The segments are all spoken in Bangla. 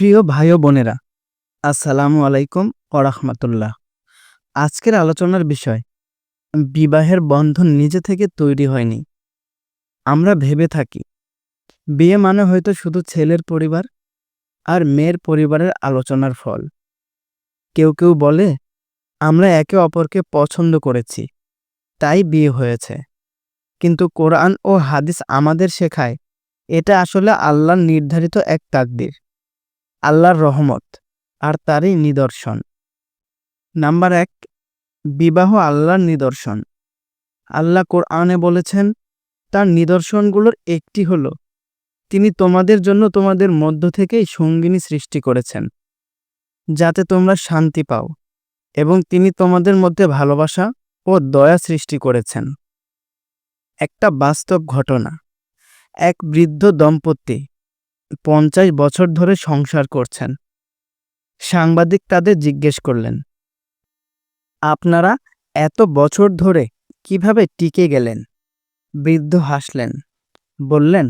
প্রিয় ভাই বোনেরা, আসসালামু আলাইকুম ওরহমতুল্লাহ আজকের আলোচনার বিষয়, বিবাহের বন্ধন নিজে থেকে তৈরি হয়নি। আমরা ভেবে থাকি, বিয়ে মানে হয়তো শুধু ছেলের পরিবার আর মেয়ের পরিবারের আলোচনার ফল। কেউ কেউ বলে, আমরা একে অপরকে পছন্দ করেছি, তাই বিয়ে হয়েছে। কিন্তু কোরআন ও হাদিস আমাদের শেখায়, এটা আসলে আল্লাহর নির্ধারিত এক তাকদির। আল্লাহর রহমত আর তারই নিদর্শন। নাম্বার এক, বিবাহ আল্লাহর নিদর্শন। আল্লাহ কোরআনে বলেছেন, তার নিদর্শনগুলোর একটি হল, তিনি তোমাদের জন্য তোমাদের মধ্য থেকেই সঙ্গিনী সৃষ্টি করেছেন, যাতে তোমরা শান্তি পাও এবং তিনি তোমাদের মধ্যে ভালোবাসা ও দয়া সৃষ্টি করেছেন। একটা বাস্তব ঘটনা, এক বৃদ্ধ দম্পতি পঞ্চাশ বছর ধরে সংসার করছেন। সাংবাদিক তাদের জিজ্ঞেস করলেন, আপনারা এত বছর ধরে কীভাবে টিকে গেলেন? বৃদ্ধ হাসলেন, বললেন,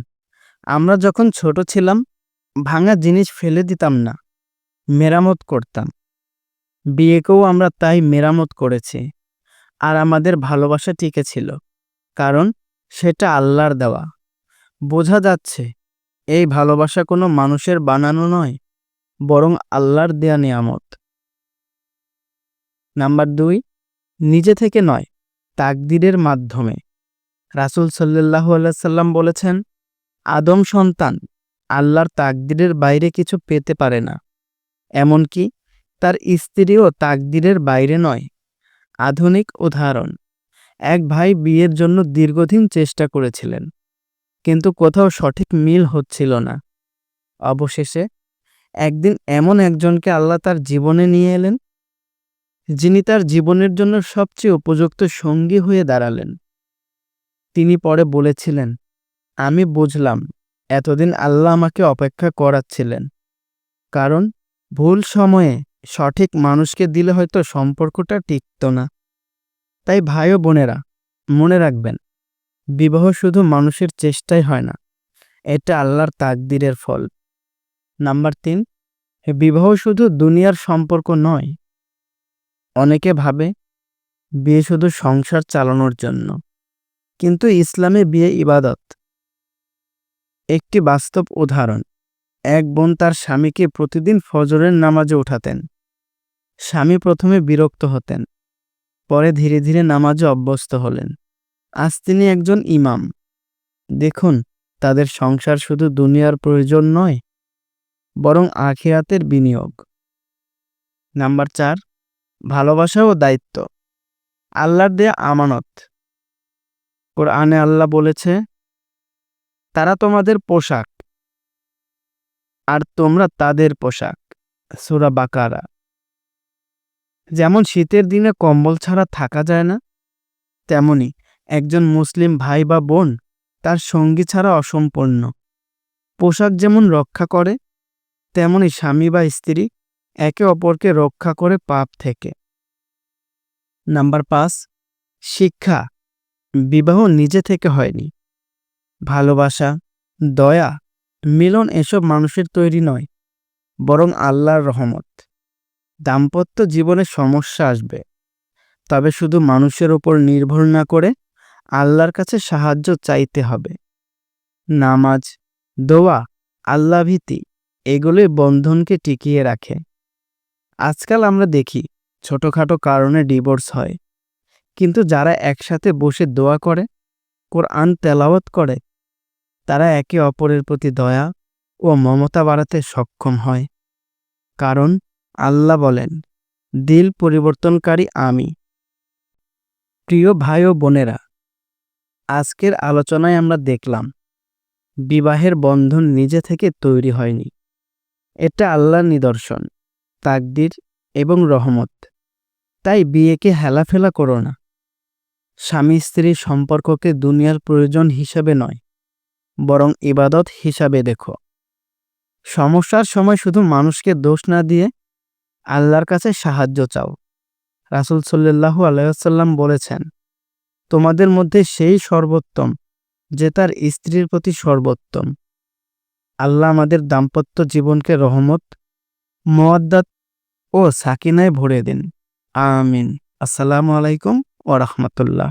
আমরা যখন ছোট ছিলাম, ভাঙা জিনিস ফেলে দিতাম না, মেরামত করতাম। বিয়েকেও আমরা তাই মেরামত করেছি, আর আমাদের ভালোবাসা টিকে ছিল, কারণ সেটা আল্লাহর দেওয়া। বোঝা যাচ্ছে এই ভালোবাসা কোনো মানুষের বানানো নয়, বরং আল্লাহর দেয়া নিয়ামত। নাম্বার দুই, নিজে থেকে নয়, তাকদিরের মাধ্যমে। রাসুল সাল্লাহ সাল্লাম বলেছেন, আদম সন্তান আল্লাহর তাকদিরের বাইরে কিছু পেতে পারে না। এমনকি তার স্ত্রীও তাকদিরের বাইরে নয়। আধুনিক উদাহরণ, এক ভাই বিয়ের জন্য দীর্ঘদিন চেষ্টা করেছিলেন। কিন্তু কোথাও সঠিক মিল হচ্ছিল না। অবশেষে একদিন এমন একজনকে আল্লাহ তার জীবনে নিয়ে এলেন, যিনি তার জীবনের জন্য সবচেয়ে উপযুক্ত সঙ্গী হয়ে দাঁড়ালেন। তিনি পরে বলেছিলেন, আমি বুঝলাম, এতদিন আল্লাহ আমাকে অপেক্ষা করাচ্ছিলেন। কারণ ভুল সময়ে সঠিক মানুষকে দিলে হয়তো সম্পর্কটা টিকত না। তাই ভাই বোনেরা, মনে রাখবেন বিবাহ শুধু মানুষের চেষ্টাই হয় না, এটা আল্লাহর তাকদিরের ফল। নাম্বার তিন, বিবাহ শুধু দুনিয়ার সম্পর্ক নয়, অনেকে ভাবে বিয়ে শুধু সংসার চালানোর জন্য, কিন্তু ইসলামে বিয়ে ইবাদত। একটি বাস্তব উদাহরণ, এক বোন তার স্বামীকে প্রতিদিন ফজরের নামাজে উঠাতেন। স্বামী প্রথমে বিরক্ত হতেন, পরে ধীরে ধীরে নামাজে অভ্যস্ত হলেন। আজ তিনি একজন ইমাম। দেখুন, তাদের সংসার শুধু দুনিয়ার প্রয়োজন নয়, বরং আখিরাতের বিনিয়োগ। নাম্বার চার, ভালোবাসা ও দায়িত্ব। আল্লাহর দেয়া আমানত। কোরআনে আল্লাহ বলেছে, তারা তোমাদের পোশাক, আর তোমরা তাদের পোশাক। সুরা বাকারা। যেমন শীতের দিনে কম্বল ছাড়া থাকা যায় না, তেমনি একজন মুসলিম ভাই বা বোন তার সঙ্গী ছাড়া অসম্পূর্ণ। পোশাক যেমন রক্ষা করে, তেমনি স্বামী বা স্ত্রী একে অপরকে রক্ষা করে পাপ থেকে। নাম্বার পাঁচ, শিক্ষা। বিবাহ নিজে থেকে হয়নি। ভালোবাসা, দয়া, মিলন এসব মানুষের তৈরি নয়, বরং আল্লাহর রহমত। দাম্পত্য জীবনে সমস্যা আসবে, তবে শুধু মানুষের ওপর নির্ভর না করে আল্লাহর কাছে সাহায্য চাইতে হবে। নামাজ, দোয়া আল্লাভীতি এগুলোই বন্ধনকে টিকিয়ে রাখে। আজকাল আমরা দেখি ছোটোখাটো কারণে ডিভোর্স হয়। কিন্তু যারা একসাথে বসে দোয়া করে, কোরআন তেলাওয়াত করে, তারা একে অপরের প্রতি দয়া ও মমতা বাড়াতে সক্ষম হয়। কারণ আল্লাহ বলেন, দিল পরিবর্তনকারী আমি। প্রিয় ভাই ও বোনেরা আজকের আলোচনায় আমরা দেখলাম, বিবাহের বন্ধন নিজে থেকে তৈরি হয়নি। এটা আল্লাহর নিদর্শন, তাকদির এবং রহমত। তাই বিয়েকে হেলাফেলা করো না। স্বামী স্ত্রীর সম্পর্ককে দুনিয়ার প্রয়োজন হিসাবে নয়, বরং ইবাদত হিসাবে দেখো। সমস্যার সময় শুধু মানুষকে দোষ না দিয়ে আল্লাহর কাছে সাহায্য চাও। রাসুল সাল্লাহু আলাইসাল্লাম বলেছেন তোমাদের মধ্যে সেই সর্বোত্তম, যে তার স্ত্রীর প্রতি সর্বোত্তম। আল্লাহ আমাদের দাম্পত্য জীবনকে রহমত, মোয়াদ্দাত ও সাকিনায় ভরে দিন। আমিন। আসসালামু আলাইকুম ও রহমতুল্লাহ।